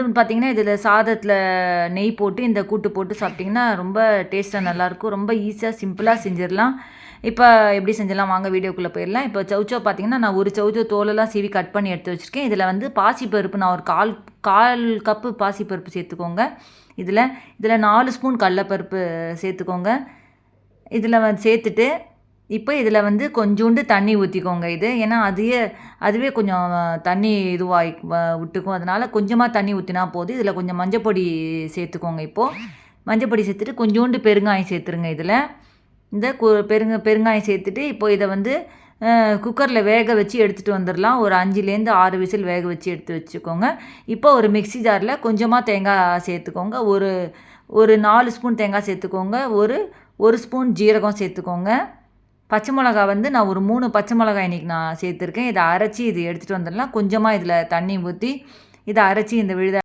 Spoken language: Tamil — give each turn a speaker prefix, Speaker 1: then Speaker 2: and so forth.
Speaker 1: வந்து பார்த்தீங்கன்னா இதில் சாதத்தில் நெய் போட்டு இந்த கூட்டு போட்டு சாப்பிட்டிங்கன்னா ரொம்ப டேஸ்ட்டாக நல்லாயிருக்கும் ரொம்ப ஈஸியாக சிம்பிளாக செஞ்சிடலாம். இப்போ எப்படி செஞ்சிடலாம்? வாங்க வீடியோக்குள்ளே போயிடலாம். இப்போ சவுச்சோ பார்த்தீங்கன்னா நான் ஒரு சவுச்சோ தோலெல்லாம் சீவி கட் பண்ணி எடுத்து வச்சுருக்கேன். இதில் வந்து பாசிப்பருப்பு நான் ஒரு கால் கால் கப்பு பாசிப்பருப்பு சேர்த்துக்கோங்க. இதில் இதில் நாலு ஸ்பூன் கடலப்பருப்பு சேர்த்துக்கோங்க. இதில் வந்து சேர்த்துட்டு இப்போ இதில் வந்து கொஞ்சோண்டு தண்ணி ஊற்றிக்கோங்க இது. ஏன்னா அதையே அதுவே கொஞ்சம் தண்ணி இதுவாகி விட்டுக்கும். அதனால் கொஞ்சமாக தண்ணி ஊற்றினா போதும். இதில் கொஞ்சம் மஞ்சப்பொடி சேர்த்துக்கோங்க இப்போது மஞ்சப்பொடி சேர்த்துட்டு கொஞ்சோண்டு பெருங்காயம் சேர்த்துருங்க இதில். இந்த கு பெருங்க பெருங்காயம் சேர்த்துட்டு இப்போ இதை வந்து குக்கரில் வேக வச்சு எடுத்துகிட்டு வந்துடலாம். ஒரு அஞ்சுலேருந்து ஆறு விசில் வேக வச்சு எடுத்து வச்சுக்கோங்க. இப்போ ஒரு மிக்ஸி ஜாரில் கொஞ்சமாக தேங்காய் சேர்த்துக்கோங்க. ஒரு ஒரு நாலு ஸ்பூன் தேங்காய் சேர்த்துக்கோங்க. ஒரு ஒரு ஸ்பூன் ஜீரகம் சேர்த்துக்கோங்க. பச்சை மிளகா வந்து நான் ஒரு மூணு பச்சை மிளகா இன்றைக்கி நான் சேர்த்துருக்கேன். இதை அரைச்சி இது எடுத்துகிட்டு வந்துடலாம். கொஞ்சமாக இதில் தண்ணி ஊற்றி இதை அரைச்சி இந்த விழுத